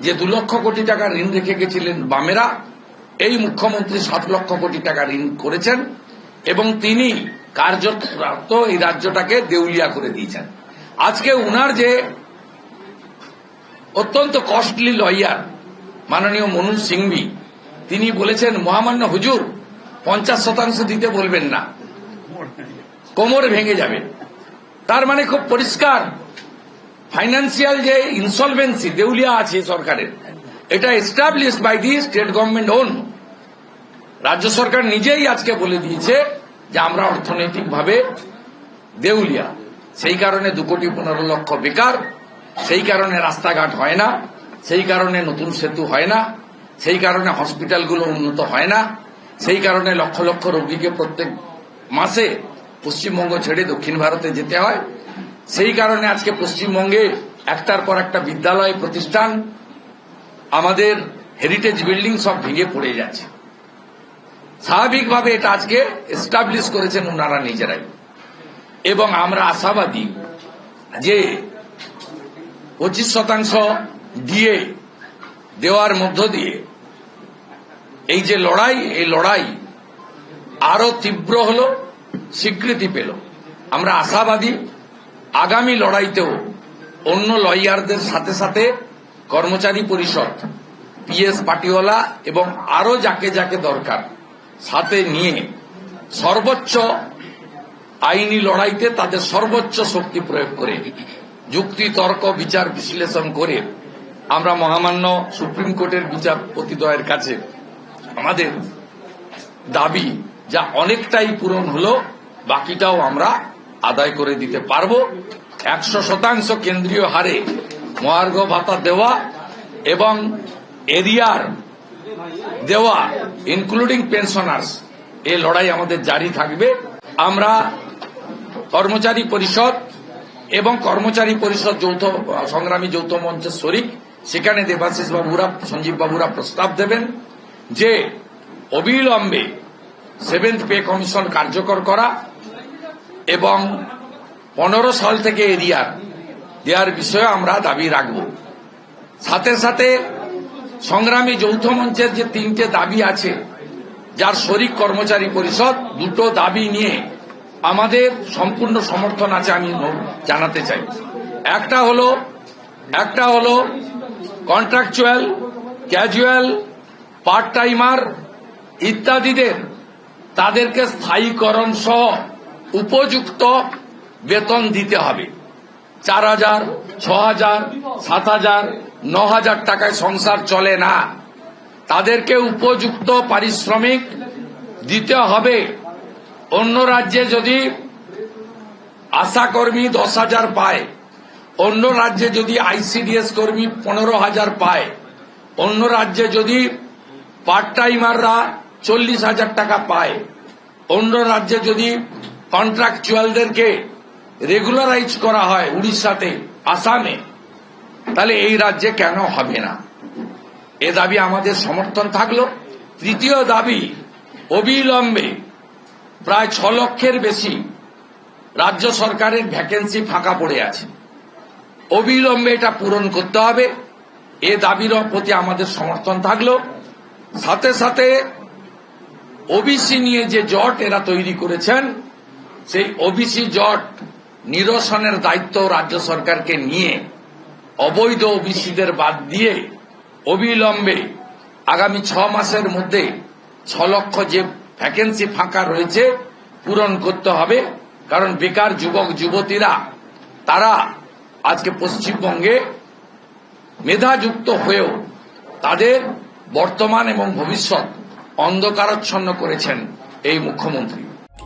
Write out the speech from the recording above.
যে দু লক্ষ কোটি টাকা ঋণ রেখে গেছিলেন বামেরা, এই মুখ্যমন্ত্রী সাত লক্ষ কোটি টাকা ঋণ করেছেন এবং তিনি কার্যরত এই রাজ্যটাকে দেউলিয়া করে দিয়েছেন। আজকে উনার যে অত্যন্ত কস্টলি লয়ার মাননীয় মনু সিংভি, তিনি বলেছেন, মহামান্য হুজুর, পঞ্চাশ শতাংশ দিতে বলবেন না। কোমর ভেঙে যাবে। তার মানে খুব পরিষ্কার। ফাইন্যান্সিয়াল যে ইনসলভেন্সি দেউলিয়া আছে সরকারের, এটা establish by the state government own রাজ্য সরকার নিজেই আজকে বলে দিয়েছে যে আমরা অর্থনৈতিকভাবে দেউলিয়া। সেই কারণে দু কোটি পনেরো লক্ষ বেকার, সেই কারণে রাস্তাঘাট হয় না, সেই কারণে নতুন সেতু হয় না, সেই কারণে হসপিটালগুলো উন্নত হয় না, সেই কারণে লক্ষ লক্ষ রোগীকে প্রত্যেক মাসে পশ্চিমবঙ্গ ছেড়ে দক্ষিণ ভারতে যেতে হয়। সেই কারণে আজকে পশ্চিমবঙ্গে একটার পর একটা বিদ্যালয় প্রতিষ্ঠান আমাদের হেরিটেজ বিল্ডিং সব ভেঙে পড়ে যাচ্ছে। স্বাভাবিকভাবে এটা আজকে এস্টাবলিশ করেছেন ওনারা নিজেরাই। এবং আমরা আশাবাদী যে পঁচিশ শতাংশ দিয়ে দেওয়ার মধ্য দিয়ে এই যে লড়াই, এই লড়াই আরও তীব্র হল, স্বীকৃতি পেল। আমরা আশাবাদী আগামী লড়াইতেও অন্য লয়ারদের সাথে সাথে কর্মচারী পরিষদ, পিএস পাটিওয়ালা এবং আরও যাকে যাকে দরকার সাথে নিয়ে সর্বোচ্চ আইনি লড়াইতে তাদের সর্বোচ্চ শক্তি প্রয়োগ করে যুক্তি, তর্ক, বিচার বিশ্লেষণ করে আমরা মহামান্য সুপ্রিম কোর্টের বিচারপতিদ্বয়ের কাছে আমাদের দাবি যা অনেকটাই পূরণ হলো, বাকিটাও আমরা আদায় করে দিতে পারব। একশো শতাংশ কেন্দ্রীয় হারে মহার্ঘ ভাতা দেওয়া এবং এরিয়ার দেওয়া ইনক্লুডিং পেনশনার্স এ লড়াই আমাদের জারি থাকবে। আমরা কর্মচারী পরিষদ এবং কর্মচারী পরিষদ যৌথ, সংগ্রামী যৌথ মঞ্চের শরিক, সেখানে দেবাশিস বাবুরা সঞ্জীব বাবুরা প্রস্তাব দেবেন যে, অবিলম্বে সেভেন্থ পে কমিশন কার্যকর করা এবং পনেরো সাল থেকে এরিয়ার দেওয়ার বিষয়ে আমরা দাবি রাখব। সাথে সাথে সংগ্রামী যৌথ মঞ্চের যে তিনটে দাবি আছে, যার শরিক কর্মচারী পরিষদ, দুটো দাবি নিয়ে আমাদের সম্পূর্ণ সমর্থন আছে আমি জানাতে চাই। একটা হলো একটা হলো কন্ট্রাকচুয়াল ক্যাজুয়াল পার্ট টাইমার ইত্যাদিদের, তাদেরকে স্থায়ীকরণ সহ উপযুক্ত বেতন দিতে হবে। চার হাজার, ছ হাজার, সাত হাজার, ন হাজার টাকায় সংসার চলে না। তাদেরকে উপযুক্ত পারিশ্রমিক দিতে হবে। অন্য রাজ্যে যদি আশাকর্মী দশ হাজার পায়, অন্য রাজ্যে যদি আইসিডিএস কর্মী পনেরো হাজার পায়, অন্য রাজ্যে যদি পার্ট টাইমাররা চল্লিশ হাজার টাকা পায়, অন্য রাজ্যে যদি কন্ট্রাকচুয়ালদেরকে রেগুলারাইজ করা হয় উড়িষ্যাতে, আসামে। তাহলে এই রাজ্যে কেন হবে না? এ দাবি আমাদের সমর্থন থাকল। তৃতীয় দাবি, অবিলম্বে প্রায় ছ লক্ষের বেশি রাজ্য সরকারের ভ্যাকেন্সি ফাঁকা পড়ে আছে। অবিলম্বে এটা পূরণ করতে হবে। এ দাবির প্রতি আমাদের সমর্থন থাকল। সাথে সাথে ওবিসি নিয়ে যে জট এরা তৈরি করেছেন সেই ওবিসি জট নিরসনের দায়িত্ব রাজ্য সরকারকে নিয়ে অবৈধ ওবিসিদের বাদ দিয়ে অবিলম্বে আগামী ছ মাসের মধ্যে ছ লক্ষ যে ভ্যাকেন্সি ফাঁকা রয়েছে পূরণ করতে হবে। কারণ বেকার যুবক, যুবতীরা, তারা আজকে পশ্চিমবঙ্গে মেধাযুক্ত হয়েও তাদের বর্তমান এবং ভবিষ্যৎ অন্ধকারচ্ছন্ন করেছেন এই মুখ্যমন্ত্রী।